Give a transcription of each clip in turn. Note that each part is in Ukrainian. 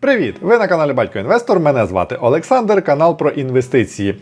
Привіт! Ви на каналі Батько Інвестор. Мене звати Олександр, канал про інвестиції.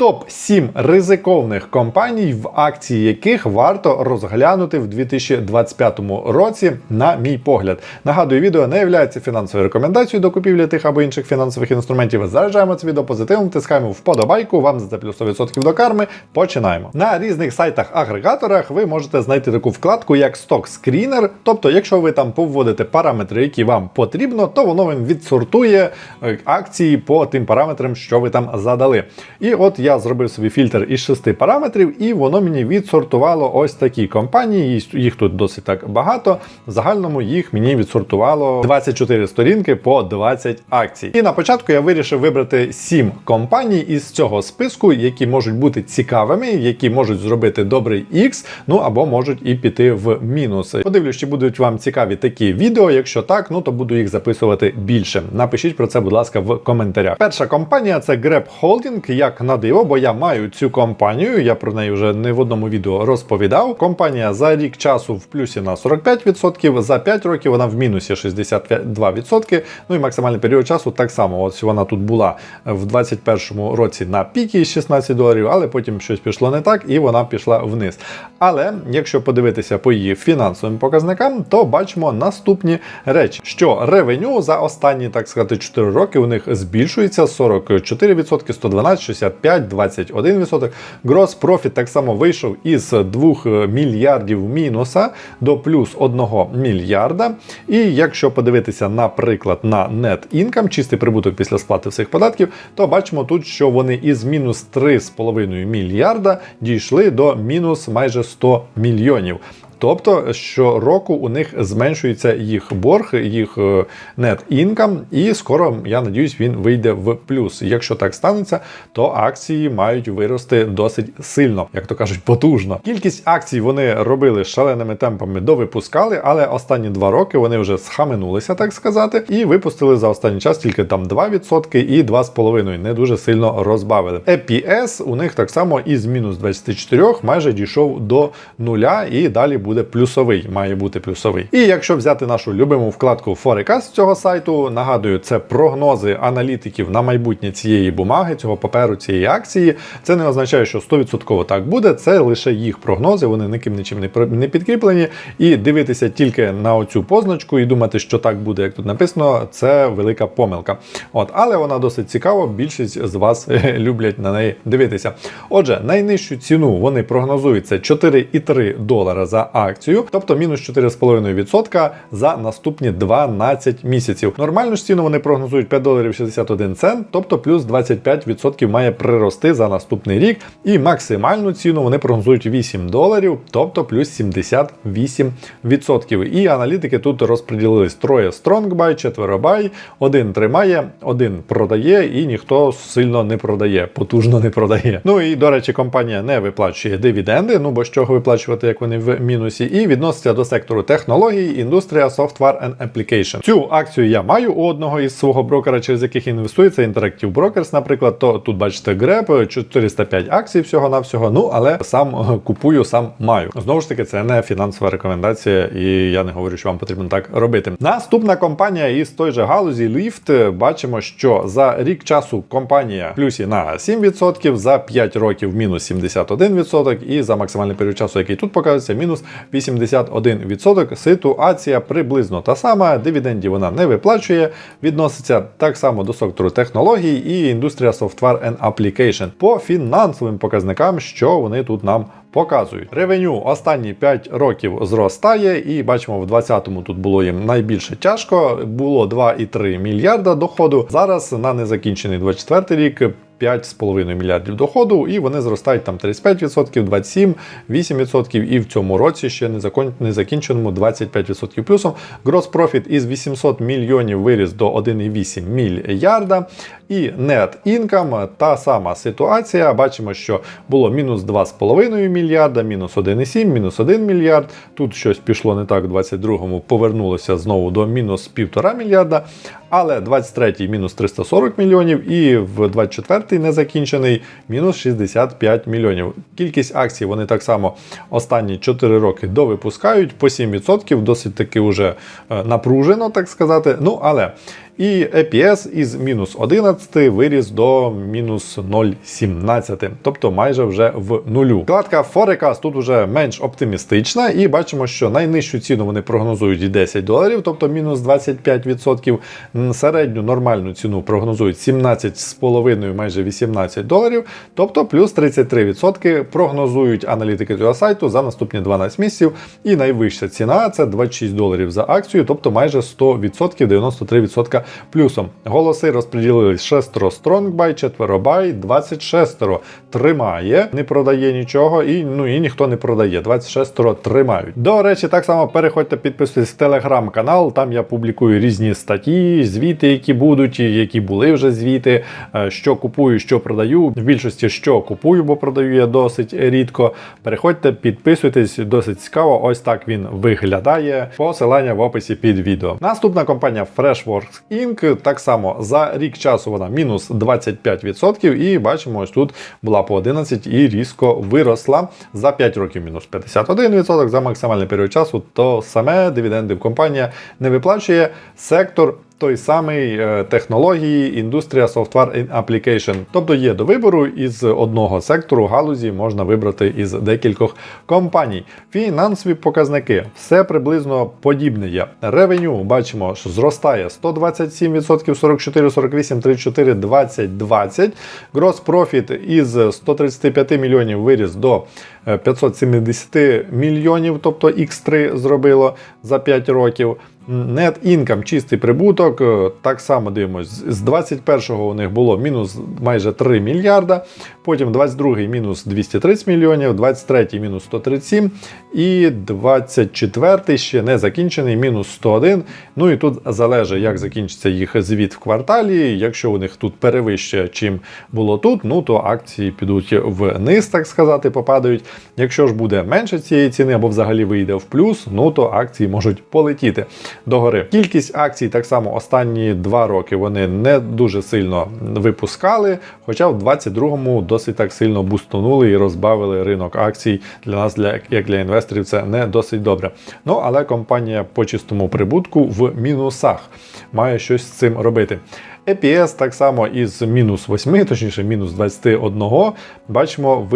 Топ 7 ризиковних компаній, в акції яких варто розглянути в 2025 році, на мій погляд. Нагадую, відео не є фінансовою рекомендацією до купівлі тих або інших фінансових інструментів. Заряджаємо це відео позитивом, тискаємо вподобайку. Вам за це плюс 100% до карми. Починаємо. На різних сайтах-агрегаторах ви можете знайти таку вкладку, як Stock Screener. Тобто, якщо ви там повводите параметри, які вам потрібно, то воно вам відсортує е, акції по тим параметрам, що ви там задали. І от я зробив собі фільтр із шести параметрів, і воно мені відсортувало ось такі компанії. Їх- тут досить так багато. В загальному їх мені відсортувало 24 сторінки по 20 акцій. І на початку я вирішив вибрати 7 компаній із цього списку, які можуть бути цікавими, які можуть зробити добрий X, ну або можуть і піти в мінус. Подивлюсь, чи будуть вам цікаві такі відео. Якщо так, ну то буду їх записувати більше. Напишіть про це, будь ласка, в коментарях. Перша компанія це Grab Holding, як на диво, бо я маю цю компанію. Я про неї вже не в одному відео розповідав. Компанія за рік часу в плюсі на 45%, за 5 років вона в мінусі 62%. Ну і максимальний період часу так само. Ось вона тут була в 2021 році на пікі 16 доларів, але потім щось пішло не так, і вона пішла вниз. Але якщо подивитися по її фінансовим показникам, то бачимо наступні речі, що ревеню за останні, так сказати, 4 роки у них збільшується 44%, 112, 65, 21%. Грос профіт так само вийшов із 2 мільярдів мінуса до плюс 1 мільярда. І якщо подивитися, наприклад, на net income, чистий прибуток після сплати всіх податків, то бачимо тут, що вони із мінус 3,5 мільярда дійшли до мінус майже 100 мільйонів. Тобто щороку у них зменшується їх борг, їх е, net income, і скоро, я надіюсь, він вийде в плюс. Якщо так станеться, то акції мають вирости досить сильно, як то кажуть, потужно. Кількість акцій вони робили шаленими темпами довипускали, але останні два роки вони вже схаменулися, так сказати, і випустили за останній час тільки там 2% і 2,5%. Не дуже сильно розбавили. EPS у них так само із мінус 24 майже дійшов до нуля, і далі буде плюсовий. Має бути плюсовий. І якщо взяти нашу любиму вкладку Forecast цього сайту, нагадую, це прогнози аналітиків на майбутнє цієї бумаги, цього паперу, цієї акції. Це не означає, що 100% так буде. Це лише їх прогнози. Вони ніким нічим не не підкріплені. І дивитися тільки на оцю позначку і думати, що так буде, як тут написано, це велика помилка. От, але вона досить цікава. Більшість з вас люблять на неї дивитися. Отже, найнижчу ціну вони прогнозують це 4,3 долара за акцію, тобто мінус 4,5% за наступні 12 місяців. Нормальну ж ціну вони прогнозують 5 доларів 61 цент, тобто плюс 25% має прирости за наступний рік. І максимальну ціну вони прогнозують 8 доларів, тобто плюс 78%. І аналітики тут розподілились троє buy, четверо buy, один тримає, один продає, і ніхто сильно не продає, потужно не продає. Ну і до речі, компанія не виплачує дивіденди, ну бо з чого виплачувати, як вони в мінусі, і відноситься до сектору технологій, індустрія, software and application. Цю акцію я маю у одного із свого брокера, через яких інвестую. Це Interactive Brokers, наприклад. То тут бачите Grab, 405 акцій всього на всього. Ну але сам купую, сам маю. Знову ж таки, це не фінансова рекомендація, і я не говорю, що вам потрібно так робити. Наступна компанія із той же галузі Lyft. Бачимо, що за рік часу компанія в плюсі на 7%, за 5 років мінус 71%, і за максимальний період часу, який тут показується, мінус 81%. Ситуація приблизно та сама. Дивідендів вона не виплачує, відноситься так само до сектору технологій і індустрія Software and Application. По фінансовим показникам, що вони тут нам показують. Ревеню останні 5 років зростає, і бачимо, в 20-му тут було їм найбільше тяжко. Було 2,3 мільярда доходу. Зараз на незакінчений 24 рік. 5,5 мільярдів доходу, і вони зростають там 35%, 27%, 8% і в цьому році ще не незакінченому 25% плюсом. Gross profit із 800 мільйонів виріс до 1,8 мільярда. І net income та сама ситуація. Бачимо, що було мінус 2,5 мільярда, мінус 1,7, мінус 1 мільярд. Тут щось пішло не так, в 22-му повернулося знову до мінус 1,5 мільярда. Але 23-й мінус 340 мільйонів, і в 24-й незакінчений мінус 65 мільйонів. Кількість акцій вони так само останні 4 роки довипускають по 7%, досить таки вже е, напружено, так сказати. Ну але І EPS із мінус 11 виріс до мінус 0,17, тобто майже вже в нулю. Вкладка Forecast тут вже менш оптимістична, і бачимо, що найнижчу ціну вони прогнозують і 10 доларів, тобто мінус 25%. М, Середню нормальну ціну прогнозують 17,5, майже 18 доларів, тобто плюс 33% прогнозують аналітики цього сайту за наступні 12 місяців. І найвища ціна це 26 доларів за акцію, тобто майже 100%, 93% плюсом. Голоси розподілились шестеро стронгбай, четверо бай, 26 тримає, не продає нічого, і ну і ніхто не продає. 26 тримають. До речі, так само переходьте, підписуйтесь в телеграм-канал. Там я публікую різні статті, звіти, які будуть, які були вже звіти, е, що купую, що продаю. В більшості що купую, бо продаю я досить рідко. Переходьте, підписуйтесь, досить цікаво. Ось так він виглядає. Посилання в описі під відео. Наступна компанія Freshworks Inc. Так само за рік часу вона мінус 25%. І бачимо, ось тут була по 11 і різко виросла. За 5 років мінус 51%, за максимальний період часу то саме дивіденди в компанія не виплачує сектор. Той самий е, технології, індустрія Software Application. Тобто є до вибору із одного сектору галузі можна вибрати із декількох компаній. Фінансові показники все приблизно подібне є. Ревеню бачимо, що зростає 127%, 44, 48, 34, 20, 20. Gross Profit із 135 мільйонів виріс до 570 мільйонів, тобто X3 зробило за 5 років. Net income, чистий прибуток, е, так само дивимось. З 21-го у них було мінус майже 3 мільярда, потім 22-й мінус 230 мільйонів, 23-й мінус 137 і 24-й ще не закінчений, мінус 101. Ну і тут залежить, як закінчиться їх звіт в кварталі. Якщо у них тут перевище, чим було тут, ну то акції підуть вниз, так сказати, попадають. Якщо ж буде менше цієї ціни або взагалі вийде в плюс, ну то акції можуть полетіти догори. Кількість акцій так само останні два роки вони не дуже сильно випускали, хоча в 22-му досить так сильно бустанули і розбавили ринок акцій. Для нас, для, як для інвесторів, це не досить добре. Ну але компанія по чистому прибутку в мінусах має щось з цим робити. EPS так само із мінус 8, точніше мінус 21, бачимо,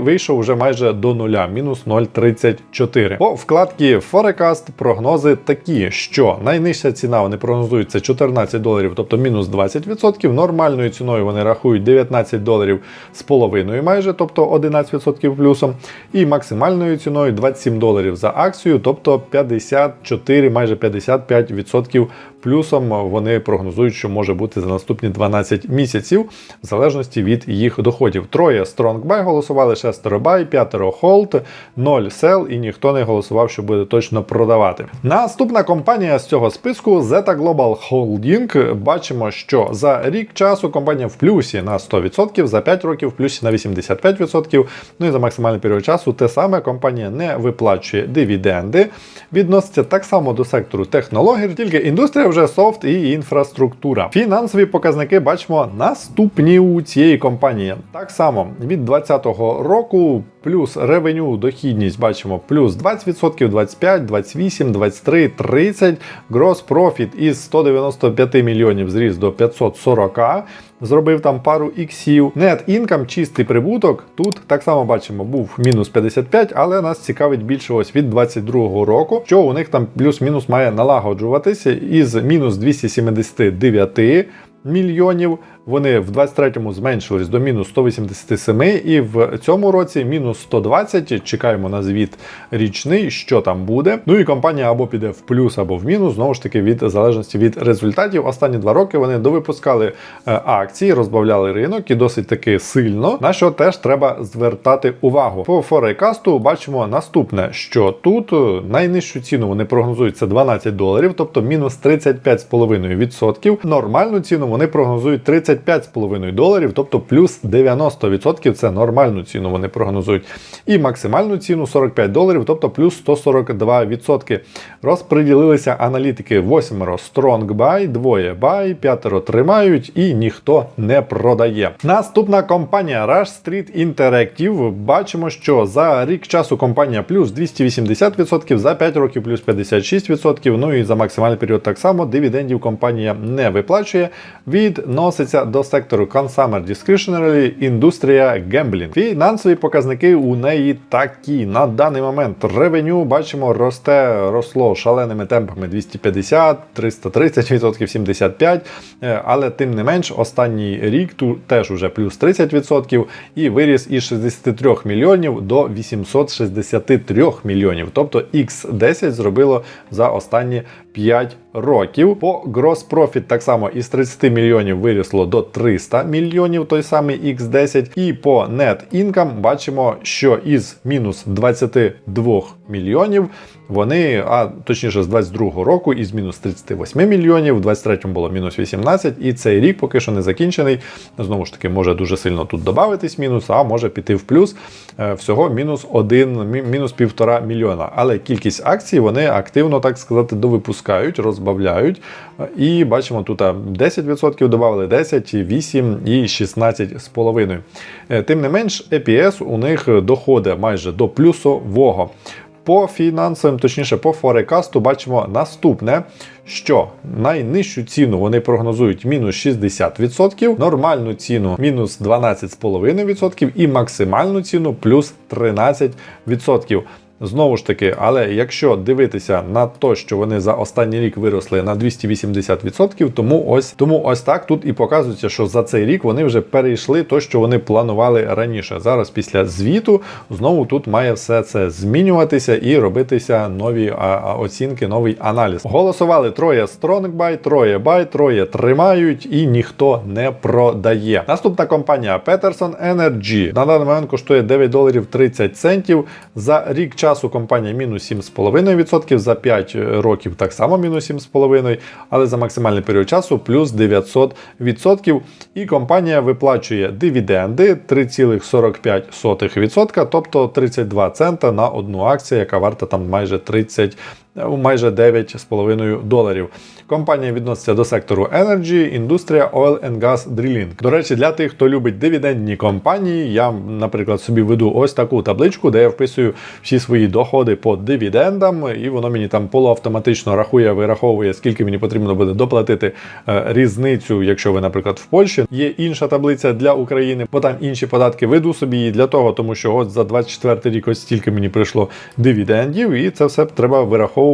вийшов вже майже до нуля, мінус 0,34. По вкладці Forecast прогнози такі, що найнижча ціна вони прогнозують це 14 доларів, тобто мінус 20%. Нормальною ціною вони рахують 19 доларів з половиною майже, тобто 11% плюсом. І максимальною ціною 27 доларів за акцію, тобто 54, майже 55% плюсом вони прогнозують, що може бути за наступні 12 місяців, в залежності від їх доходів. Троє Strong Buy голосували, шестеро Buy, п'ятеро Hold, 0 Sell і ніхто не голосував, що буде точно продавати. Наступна компанія з цього списку Zeta Global Holding. Бачимо, що за рік часу компанія в плюсі на 100%, за 5 років в плюсі на 85%. Ну і за максимальний період часу те саме компанія не виплачує дивіденди. Відноситься так само до сектору технологій, тільки індустрія вже софт і інфраструктура. Фінансові показники бачимо наступні у цієї компанії. Так само від 2020 року плюс ревеню, дохідність бачимо плюс 20%, 25, 28, 23, 30. Gross profit із 195 мільйонів зріс до 540. Зробив там пару іксів. Net income, чистий прибуток. Тут так само бачимо, був мінус 55, але нас цікавить більше ось від 22 року, що у них там плюс-мінус має налагоджуватися із мінус 279 мільйонів. Вони в 23-му зменшились до мінус 187, і в цьому році мінус 120. Чекаємо на звіт річний, що там буде. Ну і компанія або піде в плюс, або в мінус, знову ж таки, від залежності від результатів. Останні два роки вони довипускали е, акції, розбавляли ринок і досить таки сильно, на що теж треба звертати увагу. По форейкасту бачимо наступне, що тут е, найнижчу ціну вони прогнозують це 12 доларів, тобто мінус 35,5%. Нормальну ціну вони прогнозують 30 35,5 доларів, тобто плюс 90%. Це нормальну ціну вони прогнозують. І максимальну ціну 45 доларів, тобто плюс 142%. Розподілилися аналітики 8 strong buy, двоє buy, п'ятеро тримають і ніхто не продає. Наступна компанія Rush Street Interactive. Бачимо, що за рік часу компанія плюс 280%, за 5 років плюс 56%. Ну і за максимальний період так само дивідендів компанія не виплачує. Відноситься до сектору Consumer Discretionary, індустрія Gambling. Фінансові показники у неї такі. На даний момент ревеню бачимо росте, росло шаленими темпами 250, 330%, 75%. Е, Але тим не менш, останній рік тут теж уже плюс 30% і виріс із 63 мільйонів до 863 мільйонів. Тобто X10 зробило за останні 5 років. По Gross Profit так само із 30 мільйонів вирісло до 300 мільйонів, той самий X10. І по Net Income бачимо, що із мінус 22 мільйонів вони, а точніше з 22 року, із мінус 38 мільйонів, в 23 було мінус 18, і цей рік поки що не закінчений. Знову ж таки, може дуже сильно тут додатись мінус, а може піти в плюс. Е, Всього мінус 1, мінус півтора мільйона. Але кількість акцій вони активно, так сказати, довипускають, розбавляють. Е, І бачимо, тут 10% додали 10, 8 і 16,5. Е, Тим не менш, EPS у них доходить майже до плюсового. По фінансовим, точніше, по форекасту бачимо наступне, що найнижчу ціну вони прогнозують мінус 60%, нормальну ціну мінус 12,5% і максимальну ціну плюс 13%. Знову ж таки, але якщо дивитися на те, що вони за останній рік виросли на 280%, тому ось тому ось так тут і показується, що за цей рік вони вже перейшли те, що вони планували раніше. Зараз після звіту знову тут має все це змінюватися і робитися нові оцінки, новий аналіз. Голосували троє Strong Buy, троє Buy, троє тримають і ніхто не продає. Наступна компанія Peterson Energy на даний момент коштує 9 доларів 30 центів. За рік часу компанія мінус 7,5%, за 5 років так само мінус 7,5%, але за максимальний період часу плюс 900%. І компанія виплачує дивіденди 3,45%, тобто 32 цента на одну акцію, яка варта там майже 30 майже 9,5 доларів. Компанія відноситься до сектору Energy, індустрія Oil and Gas Drilling. До речі, для тих, хто любить дивідендні компанії, я, наприклад, собі веду ось таку табличку, де я вписую всі свої доходи по дивідендам, і воно мені там полуавтоматично рахує, вираховує, скільки мені потрібно буде доплатити е, різницю, якщо ви, наприклад, в Польщі. Є інша таблиця для України, бо там інші податки веду собі її для того, тому що от за 24 рік ось стільки мені прийшло дивідендів, і це все треба вираховувати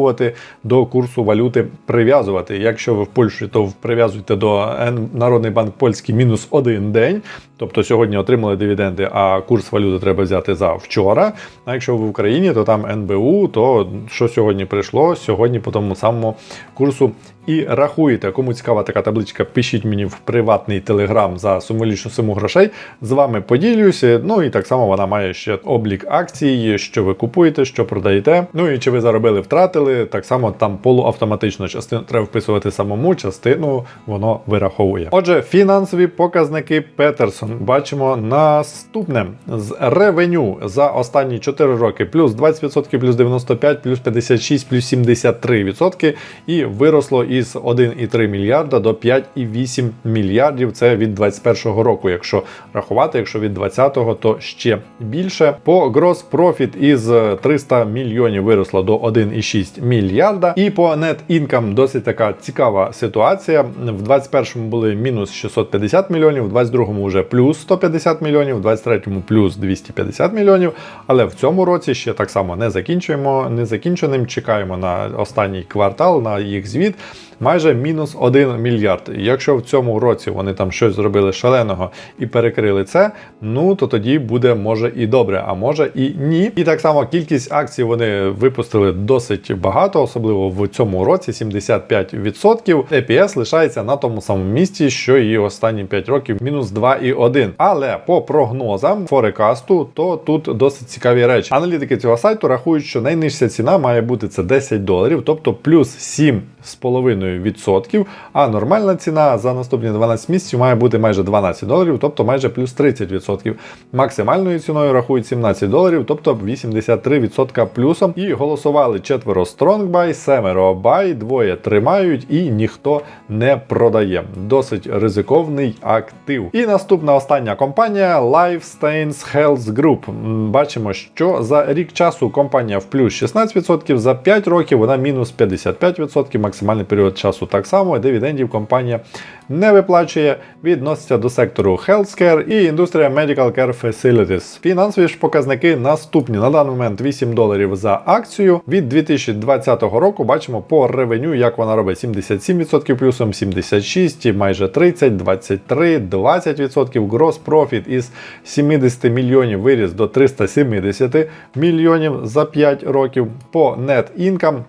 до курсу валюти прив'язувати. Якщо ви в Польщі, то прив'язуйте до Народний банк польський мінус один день. Тобто сьогодні отримали дивіденди, а курс валюти треба взяти за вчора. А якщо ви в Україні, то там НБУ, то що сьогодні прийшло, сьогодні по тому самому курсу і рахуєте. Кому цікава така табличка, пишіть мені в приватний телеграм за символічну суму грошей. З вами поділюся. Ну і так само вона має ще облік акцій, що ви купуєте, що продаєте. Ну і чи ви заробили, втратили. Так само там полуавтоматично частину треба вписувати самому, частину воно вираховує. Отже, фінансові показники Петерсон бачимо наступне з ревеню за останні 4 роки плюс 20%, плюс 95%, плюс 56%, плюс 73% і виросло із 1,3 мільярда до 5,8 мільярдів. Це від 2021 року. Якщо рахувати, якщо від 2020, то ще більше. По Gross Profit із 300 мільйонів виросло до 1,6 мільярда. І по Net Income досить така цікава ситуація. В 2021 були мінус 650 мільйонів, в 2022 вже плюс 150 мільйонів, в 2023 плюс 250 мільйонів. Але в цьому році ще так само не закінчуємо, не закінченим. Чекаємо на останній квартал, на їх звіт. Майже мінус 1 мільярд. Якщо в цьому році вони там щось зробили шаленого і перекрили це, ну то тоді буде може і добре, а може і ні. І так само кількість акцій вони випустили досить досить багато, особливо в цьому році 75%. EPS лишається на тому самому місці, що і останні 5 років, мінус 2,1. Але по прогнозам форекасту, то тут досить цікаві речі. Аналітики цього сайту рахують, що найнижча ціна має бути це 10 доларів, тобто плюс 7 з половиною відсотків, а нормальна ціна за наступні 12 місяців має бути майже 12 доларів, тобто майже плюс 30%. Максимальною ціною рахують 17 доларів, тобто 83% плюсом. І голосували четверо buy, семеро buy, двоє тримають і ніхто не продає. Досить ризиковний актив. І наступна остання компанія Lifestains Health Group. Бачимо, що за рік часу компанія в плюс 16%, за 5 років вона мінус 55%, максимальний період часу так само. Дивідендів компанія не виплачує, відноситься до сектору Healthcare і індустрія Medical Care Facilities. Фінансові ж показники наступні. На даний момент 8 доларів за акцію. Від 2020 року бачимо по ревеню, як вона робить 77% плюсом, 76%, майже 30, 23, 20%. Gross Profit із 70 мільйонів виріс до 370 мільйонів за 5 років. По Net Income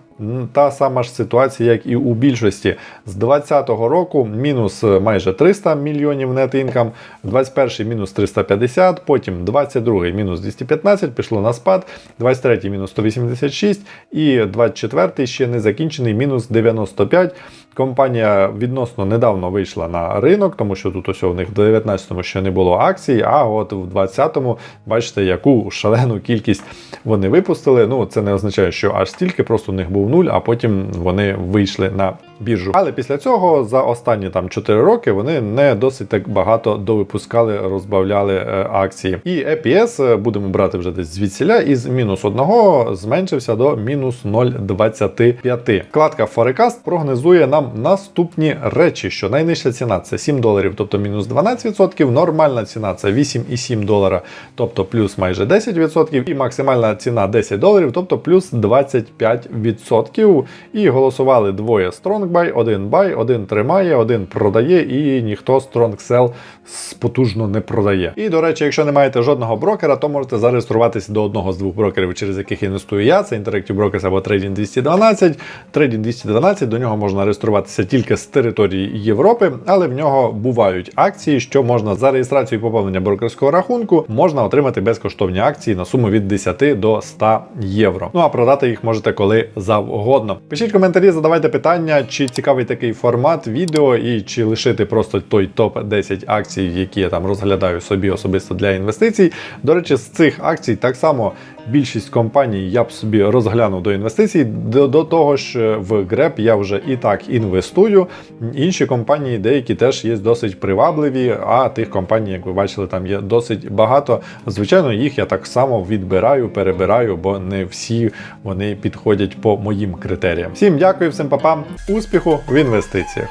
Та сама ж ситуація, як і у більшості. З 2020 року мінус е, майже 300 мільйонів net income, 21 мінус 350, потім 22 мінус 215, пішло на спад, 23 мінус 186 і 24 ще не закінчений мінус 95. Компанія відносно недавно вийшла на ринок, тому що тут ось у них в 19-му ще не було акцій, а от в 20-му бачите, яку шалену кількість вони випустили. Ну, це не означає, що аж стільки, просто у них був нуль, а потім вони вийшли на біржу. Але після цього за останні там 4 роки вони не досить так багато довипускали, розбавляли е, акції. І EPS е, будемо брати вже десь звідсіля, із мінус 1 зменшився до мінус 0,25. Вкладка Forecast прогнозує нам наступні речі, що найнижча ціна це 7 доларів, тобто мінус 12%, нормальна ціна це 8,7 долара, тобто плюс майже 10%, і максимальна ціна 10 доларів, тобто плюс 25%. І голосували двоє Strong Buy, один buy, один тримає, один продає, і ніхто Strong Sell потужно не продає. І до речі, якщо не маєте жодного брокера, то можете зареєструватися до одного з двох брокерів, через яких інвестую я. Це Interactive Brokers або Trading 212. Trading 212, до нього можна реєструватися тільки з території Європи, але в нього бувають акції, що можна за реєстрацію і поповнення брокерського рахунку можна отримати безкоштовні акції на суму від 10 до 100 євро. Ну а продати їх можете коли завгодно. Пишіть коментарі, задавайте питання, чи цікавий такий формат відео, і чи лишити просто той топ 10 акцій, які я там розглядаю собі особисто для інвестицій. До речі, з цих акцій так само більшість компаній я б собі розглянув до інвестицій. До, до того ж, в ГРЕП я вже і так інвестую. Інші компанії, деякі теж є досить привабливі, а тих компаній, як ви бачили, там є досить багато. Звичайно, їх я так само відбираю, перебираю, бо не всі вони підходять по моїм критеріям. Всім дякую, всім папам, успіху в інвестиціях.